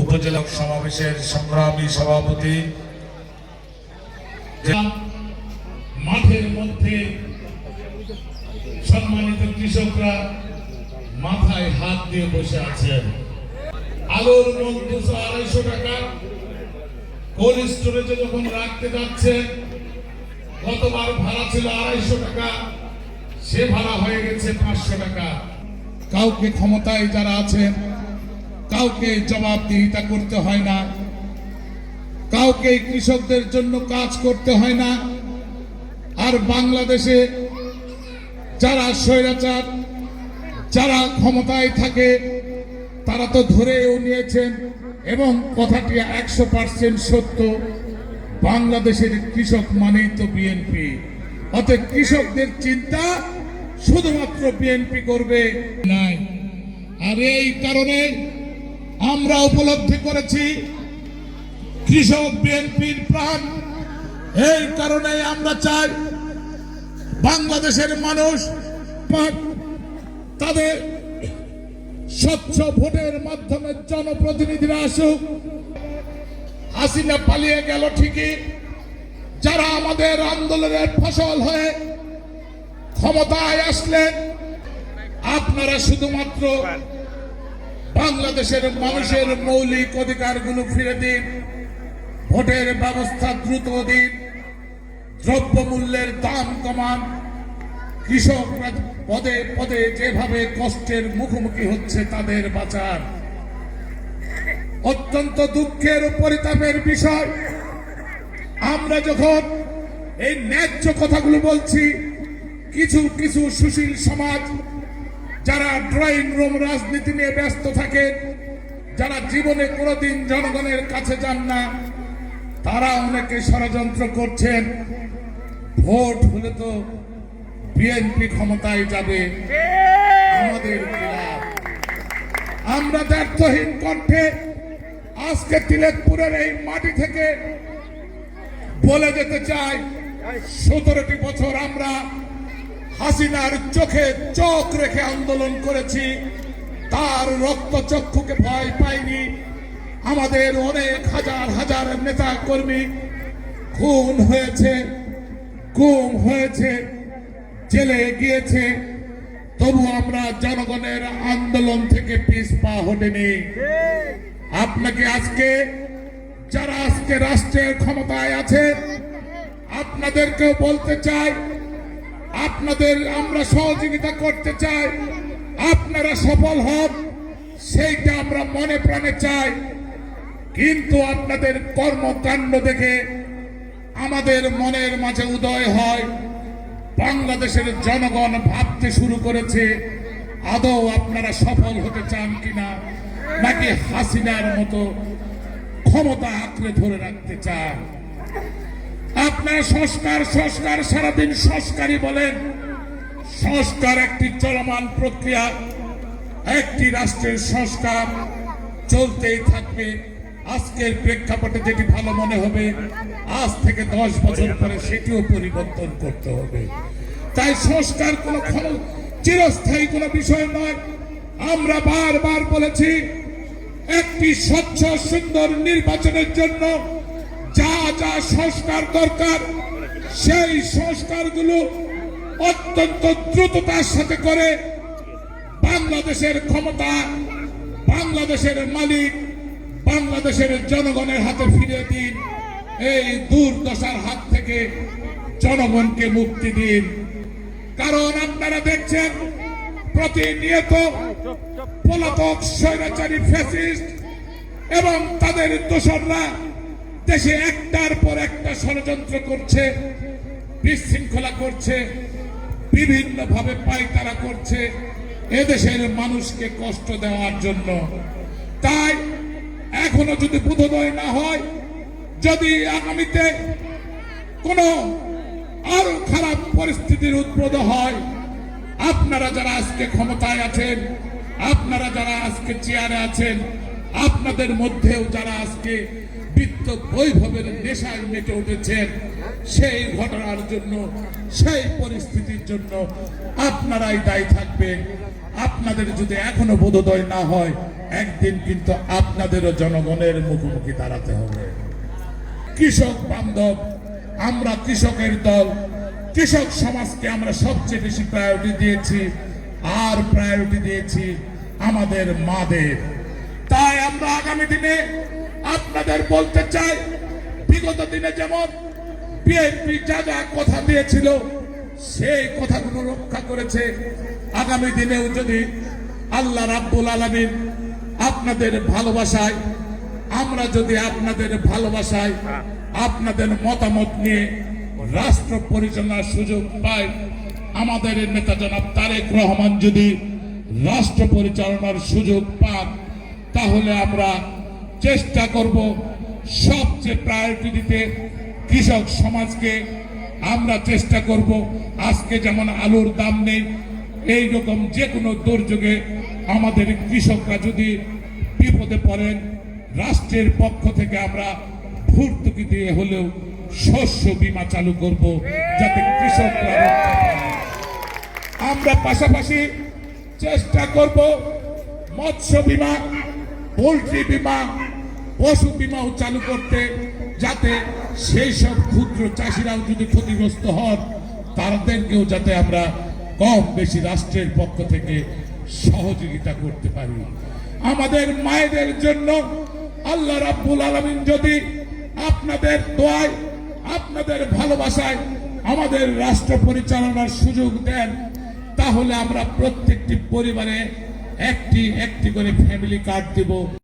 উপজেলা সমাবেশের সংগ্রামী সভাপতি মাঠের মধ্যে সম্মানিত কৃষকরা মাথায় হাত দিয়ে বসে আছেন। আলুর মন দুশো আড়াইশো টাকা। কোল্ড স্টোরেজে যখন রাখতে যাচ্ছেন, গতবার ভাড়া ছিল আড়াইশো টাকা। সে ভাড়া হয়ে গেছে পাঁচশো টাকা। কাউকে ক্ষমতায় যারা আছেন কাউকে জবাবদিহিতা করতে হয় না। কাউকে কৃষকদের জন্য কাজ করতে হয় না। আর বাংলাদেশে যারা স্বৈরাচার, যারা ক্ষমতায় থাকে, তারা তো ধরেও নিয়েছেন এবং কথাটি একশো পার্সেন্ট সত্য, বাংলাদেশের কৃষক মানেই তো বিএনপি অতএব কৃষকদের চিন্তা শুধুমাত্র বিএনপি করবে নাই। আর এই কারণে আমরা উপলব্ধি করেছি, কৃষক বিএনপির প্রাণ। এই কারণে আমরা চাই বাংলাদেশের মানুষ তাদের স্বচ্ছ ভোটের মাধ্যমে জনপ্রতিনিধিরা আসুক। হাসিনা পালিয়ে গেল ঠিকই, যারা আমাদের আন্দোলনের ফসল হয়ে ক্ষমতায় আসলেন, আপনারা শুধুমাত্র বাংলাদেশের মানুষের মৌলিক অধিকারগুলো ফিরে দিন, ভোটের ব্যবস্থা দ্রুত দিন, দ্রব্যমূল্যের দাম কমান। কৃষকরা পদে পদে যেভাবে কষ্টের মুখোমুখি হচ্ছে তাদের বাঁচার অত্যন্ত দুঃখের পরিতাপের বিষয়, আমরা যখন এই ন্যায্য কথাগুলো বলছি, কিছু কিছু সুশীল সমাজ যারা ড্রয়িং রুম রাজনীতি নিয়ে ব্যস্ত থাকেন যারা জীবনে কোনোদিন জনগণের কাছে যান না, তারা অনেকে ষড়যন্ত্র করছেন। ভোট হলে তো বিএনপি ক্ষমতায় যাবে। আমাদের আমরা ব্যর্থহীন কণ্ঠে আজকে তিলেকপুরের এই মাটি থেকে বলে যেতে চাই, সতেরোটি বছর আমরা হাসিনার চোখে চোখ রেখে আন্দোলন করেছি। তার রক্ত চক্ষুকে ভয় পাইনি। আমাদের অনেক হাজার হাজার নেতা কর্মী খুন হয়েছে, গুম হয়েছে, জেলে গিয়েছে। তবু আমরা জনগণের আন্দোলন থেকে পিস পা হটেনি। আপনাকে আজকে, যারা আজকে রাষ্ট্রের ক্ষমতায় আছে, আপনাদেরকেও বলতে চাই আপনাদের আমরা সহযোগিতা করতে চাই, আপনারা সফল হন, সেইটা আমরা মনে প্রাণে চাই। কিন্তু আপনাদের কর্মকাণ্ড দেখে আমাদের মনের মাঝে উদয় হয়। বাংলাদেশের জনগণ ভাবতে শুরু করেছে, আদৌ আপনারা সফল হতে চান কিনা, নাকি হাসিনার মতো ক্ষমতা আঁকড়ে ধরে রাখতে চান? আপনার সংস্কার সংস্কার সারাদিন সংস্কারই বলেন। সংস্কার একটি চলমান প্রক্রিয়া, একটি রাষ্ট্রের সংস্কার চলতেই থাকবে। আজকের প্রেক্ষাপটে যেটি ভালো মনে হবে, আজ থেকে দশ বছর পরে সেটিও পরিবর্তন করতে হবে। তাই সংস্কার কোনো চিরস্থায়ী কোনো বিষয় নয়। আমরা বারবার বলেছি, একটি স্বচ্ছ, সুন্দর নির্বাচনের জন্য যা যা সংস্কার দরকার, সেই সংস্কারগুলো অত্যন্ত দ্রুততার সাথে করে বাংলাদেশের ক্ষমতা, বাংলাদেশের মালিক, বাংলাদেশের জনগণের হাতে ফিরে দিন। এই দুর্দশার হাত থেকে জনগণকে মুক্তি দিন। কারণ আপনারা দেখছেন, প্রতিনিয়ত পলাতক স্বৈরাচারী ফ্যাসিস্ট এবং তাদের দোসররা দেশে একটার পর একটা ষড়যন্ত্র করছে, বিশৃঙ্খলা করছে বিভিন্ন ভাবে পাইতারা করছে, এদেশের মানুষকে কষ্ট দেওয়ার জন্য। তাই এখনও যদি বোধোদয় না হয়, যদি আগামীতে কোনো আরও খারাপ পরিস্থিতির উদ্ভূত হয়, আপনারা যারা আজকে ক্ষমতায় আছেন, আপনারা যারা আজকে চেয়ারে আছেন, আপনাদের মধ্যেও যারা আজকে বিত্ত বৈভবের নেশায় মেতে উঠেছেন সেই ঘটনার জন্য, সেই পরিস্থিতির জন্য আপনারাই দায়ী থাকবেন আপনাদের যদি এখনও বোধোদয় না হয়, একদিন কিন্তু আপনাদেরও জনগণের মুখোমুখি দাঁড়াতে হবে। কৃষক বান্ধব, আমরা কৃষকের দল। কৃষক সমাজকে আমরা সবচেয়ে বেশি প্রায়োরিটি দিয়েছি, আর প্রায়োরিটি দিয়েছি আমাদের মাদের। তাই আমরা আগামী দিনে আপনাদের বলতে চাই, বিগত দিনে যেমন বিএনপি যা যা কথা দিয়েছিল, সেই কথাগুলো রক্ষা করেছে। আগামী দিনেও যদি আল্লাহ রাব্বুল আলামিন আপনাদের ভালোবাসায়, আমরা যদি আপনাদের ভালোবাসায় আপনাদের মতামত নিয়ে রাষ্ট্র পরিচালনার সুযোগ পাই, আমাদের নেতা জনাব তারেক রহমান যদি রাষ্ট্র পরিচালনার সুযোগ পান, তাহলে আমরা চেষ্টা করব সবচেয়ে প্রায়োরিটি দিতে। কৃষক সমাজকে আমরা চেষ্টা করব। আজকে যেমন আলুর দাম নেই এই রকম যে কোনো দুর্যোগে আমাদের কৃষকরা যদি বিপদে পড়েন, রাষ্ট্রের পক্ষ থেকে আমরা ভর্তুকি দিয়ে হলেও শস্য বিমা চালু করব যাতে কৃষকরা আমরা পাশাপাশি চেষ্টা করব মৎস্য বিমা, পোলট্রি বীমা পশু বীমাও চালু করতে, যাতে সেই সব ক্ষুদ্র চাষিরাও যদি ক্ষতিগ্রস্ত হন, তাদেরকেও যাতে আমরা কম বেশি রাষ্ট্রের পক্ষ থেকে সহযোগিতা করতে পারি। আমাদের মায়েদের জন্য আল্লাহ রাব্বুল আলমিন যদি আপনাদের দোয়ায়, আপনাদের ভালোবাসায় আমাদের রাষ্ট্র পরিচালনার সুযোগ দেন, তাহলে আমরা প্রত্যেকটি পরিবারে একটি একটি করে ফ্যামিলি কার্ড দেব।